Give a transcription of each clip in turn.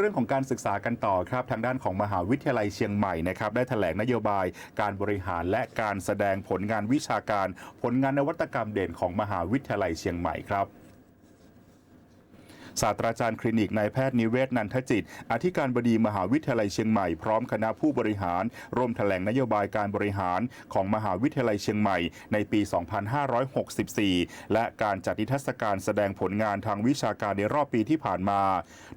เรื่องของการศึกษากันต่อครับ ทางด้านของมหาวิทยาลัยเชียงใหม่นะครับได้แถลงนโยบายการบริหารและการแสดงผลงานวิชาการ ผลงานนวัตกรรมเด่นของมหาวิทยาลัยเชียงใหม่ครับ ศาสตราจารย์คลินิกนายแพทย์นิเวศนันทจิต อธิการบดีมหาวิทยาลัยเชียงใหม่พร้อมคณะผู้บริหาร ร่วมแถลงนโยบายการบริหารของมหาวิทยาลัยเชียงใหม่ ในปี 2564 และการจัดนิทรรศการแสดงผลงานทางวิชาการในรอบปีที่ผ่านมา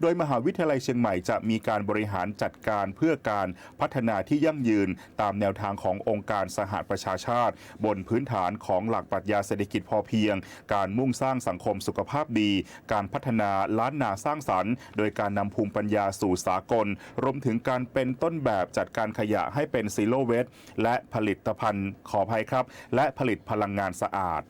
โดยมหาวิทยาลัยเชียงใหม่จะมีการบริหารจัดการเพื่อการพัฒนาที่ยั่งยืน ตามแนวทางขององค์การสหประชาชาติ บนพื้นฐานของหลักปรัชญาเศรษฐกิจพอเพียง การมุ่งสร้างสังคมสุขภาพดี การพัฒนาล้านนาสร้างสรรค์ โดยการนำภูมิปัญญาสู่สากล รวมถึงการเป็นต้นแบบจัดการขยะให้เป็นซีโรเวสและผลิตภัณฑ์ขออภัยครับ และผลิตพลังงานสะอาด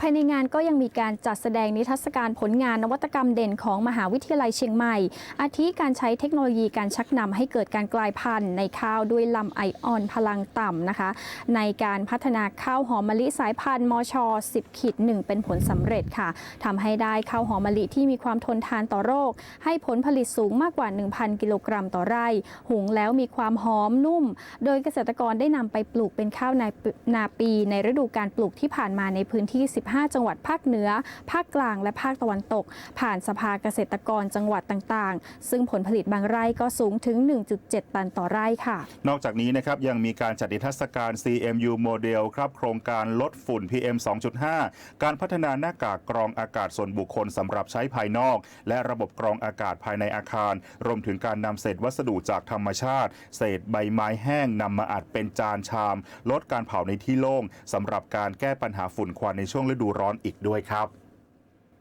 ภายในงานก็ยังมีการจัดแสดงนิทรรศการผลงานนวัตกรรมเด่นของมหาวิทยาลัยเชียงใหม่ อาทิการใช้เทคโนโลยีการชักนำให้เกิดการกลายพันธุ์ในข้าวด้วยลำไอออนพลังต่ำนะคะ ในการพัฒนาข้าวหอมมะลิสายพันธุ์มช 10ขีด1เป็นผลสำเร็จค่ะทำให้ได้ข้าวหอมมะลิที่มีความทนทานต่อโรค ให้ผลผลิตสูงมากกว่า 1,000 กิโลกรัมต่อไร่ หุงแล้วมีความหอมนุ่ม โดยเกษตรกรได้นำไปปลูกเป็นข้าวนนาปีในฤดูการปลูกที่ผ่านมาในพื้นที่15 จังหวัดภาคเหนือ ภาคกลางและภาคตะวันตก ผ่านสภาเกษตรกรจังหวัดต่างๆ ซึ่งผลผลิตบางไร่ก็สูงถึง 1.7 ตันต่อไร่ค่ะ นอกจากนี้นะครับยังมีการจัดนิทรรศการ CMU โมเดลครับโครงการลดฝุ่น PM 2.5 การพัฒนาหน้ากากกรองอากาศส่วนบุคคลสำหรับใช้ภายนอก และระบบกรองอากาศภายในอาคาร รวมถึงการนำเศษวัสดุจากธรรมชาติ เศษใบไม้แห้งนำมาอัดเป็นจานชาม ลดการเผาในที่โล่งสำหรับการแก้ปัญหาฝุ่นควันในช่วช่วงฤดูร้อนอีกด้วยครับ